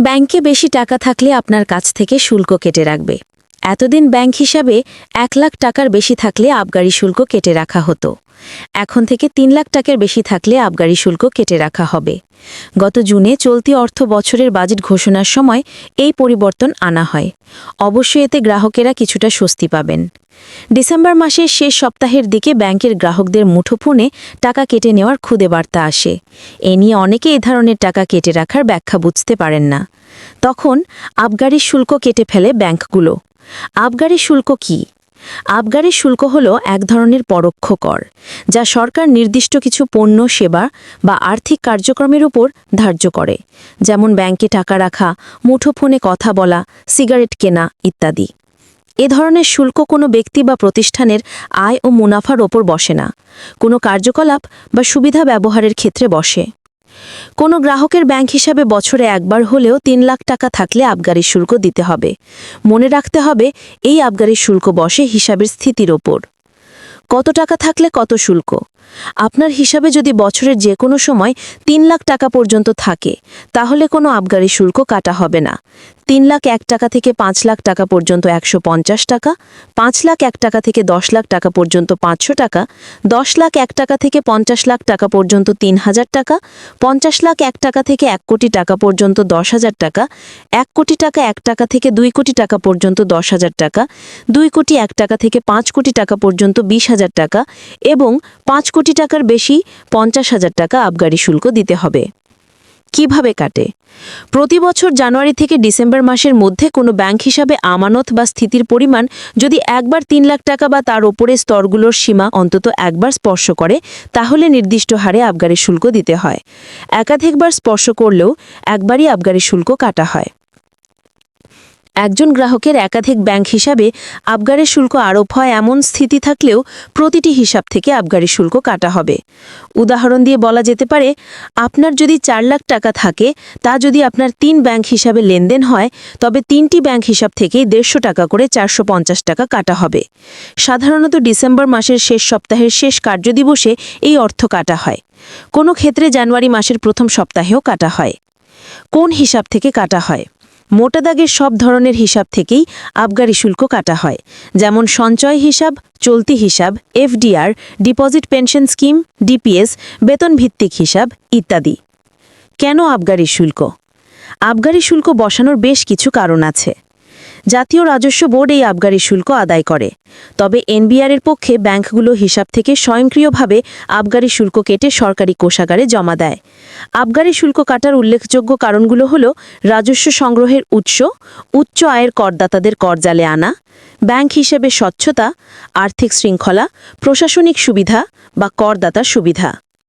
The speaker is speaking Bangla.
ব্যাংকে বেশি টাকা থাকলে আপনার কাছ থেকে শুল্ক কেটে রাখবে। এতদিন ব্যাংক হিসাবে এক লাখ টাকার বেশি থাকলে আবগারি শুল্ক কেটে রাখা হতো। এখন থেকে তিন লাখ টাকার বেশি থাকলে আবগারি শুল্ক কেটে রাখা হবে। গত জুনে চলতি অর্থ বছরের বাজেট ঘোষণার সময় এই পরিবর্তন আনা হয়। অবশ্যই এতে গ্রাহকেরা কিছুটা স্বস্তি পাবেন। ডিসেম্বর মাসের শেষ সপ্তাহের দিকে ব্যাংকের গ্রাহকদের মুঠোফোনে টাকা কেটে নেওয়ার খুদে বার্তা আসে। এ নিয়ে অনেকে এ ধরনের টাকা কেটে রাখার ব্যাখ্যা বুঝতে পারেন না। তখন, আবগারি শুল্ক কেটে ফেলে ব্যাংকগুলো। আবগারি শুল্ক কি? আবগারি শুল্ক হল এক ধরনের পরোক্ষ কর, যা সরকার নির্দিষ্ট কিছু পণ্য, সেবা বা আর্থিক কার্যক্রমের উপর ধার্য করে, যেমন ব্যাংকে টাকা রাখা, মুঠোফোনে কথা বলা, সিগারেট কেনা ইত্যাদি। এ ধরনের শুল্ক কোনো ব্যক্তি বা প্রতিষ্ঠানের আয় ও মুনাফার ওপর বসে না। কোনো কার্যকলাপ বা সুবিধা ব্যবহারের ক্ষেত্রে বসে। কোনো গ্রাহকের ব্যাংক হিসাবে বছরে একবার হলেও তিন লাখ টাকা থাকলে আবগারি শুল্ক দিতে হবে। মনে রাখতে হবে, এই আবগারি শুল্ক বসে হিসাবের স্থিতির ওপর। কত টাকা থাকলে কত শুল্ক? আপনার হিসাবে যদি বছরের যে কোনো সময় তিন লাখ টাকা পর্যন্ত থাকে, তাহলে কোনো আবগারি শুল্ক কাটা হবে না। তিন লাখ এক টাকা থেকে পাঁচ লাখ টাকা পর্যন্ত একশো পঞ্চাশ টাকা, পাঁচ লাখ এক টাকা থেকে দশ লাখ টাকা পর্যন্ত পাঁচশো টাকা, দশ লাখ এক টাকা থেকে পঞ্চাশ লাখ টাকা পর্যন্ত তিন হাজার টাকা, পঞ্চাশ লাখ এক টাকা থেকে এক কোটি টাকা পর্যন্ত দশ হাজার টাকা, এক কোটি টাকা এক টাকা থেকে দুই কোটি টাকা পর্যন্ত দশ হাজার টাকা, দুই কোটি এক টাকা থেকে পাঁচ কোটি টাকা পর্যন্ত বিশ হাজার টাকা এবং পাঁচ কোটি টাকার বেশি পঞ্চাশ হাজার টাকা আবগারি শুল্ক দিতে হবে। কীভাবে কাটে? প্রতি বছর জানুয়ারি থেকে ডিসেম্বর মাসের মধ্যে কোনো ব্যাংক হিসাবে আমানত বা স্থিতির পরিমাণ যদি একবার তিন লাখ টাকা বা তার ওপরে স্তরগুলোর সীমা অন্তত একবার স্পর্শ করে, তাহলে নির্দিষ্ট হারে আবগারি শুল্ক দিতে হয়। একাধিকবার স্পর্শ করলেও একবারই আবগারি শুল্ক কাটা হয়। একজন গ্রাহকের একাধিক ব্যাংক হিসাবে আবগারি শুল্ক আরোপ হয় এমন স্থিতি থাকলেও প্রতিটি হিসাব থেকে আবগারি শুল্ক কাটা হবে। উদাহরণ দিয়ে বলা যেতে পারে, আপনার যদি চার লাখ টাকা থাকে, তা যদি আপনার তিন ব্যাংক হিসাবে লেনদেন হয়, তবে তিনটি ব্যাংক হিসাব থেকেই দেড়শো টাকা করে চারশো পঞ্চাশ টাকা কাটা হবে। সাধারণত ডিসেম্বর মাসের শেষ সপ্তাহের শেষ কার্যদিবসে এই অর্থ কাটা হয়। কোনো ক্ষেত্রে জানুয়ারি মাসের প্রথম সপ্তাহেও কাটা হয়। কোন হিসাব থেকে কাটা হয়? মোটা দাগের সব ধরনের হিসাব থেকেই আবগারি শুল্ক কাটা হয়, যেমন সঞ্চয় হিসাব, চলতি হিসাব, FDR, deposit pension scheme, DPS বেতন ভিত্তিক হিসাব ইত্যাদি। কেন আবগারি শুল্ক? আবগারি শুল্ক বসানোর বেশ কিছু কারণ আছে। জাতীয় রাজস্ব বোর্ড এই আবগারি শুল্ক আদায় করে। তবে এনবিআর এর পক্ষে ব্যাংকগুলো হিসাব থেকে স্বয়ংক্রিয়ভাবে আবগারি শুল্ক কেটে সরকারি কোষাগারে জমা দেয়। আবগারি শুল্ক কাটার উল্লেখযোগ্য কারণগুলো হল রাজস্ব সংগ্রহের উৎস, উচ্চ আয়ের করদাতাদের করজালে আনা, ব্যাংক হিসেবে স্বচ্ছতা, আর্থিক শৃঙ্খলা, প্রশাসনিক সুবিধা বা করদাতার সুবিধা।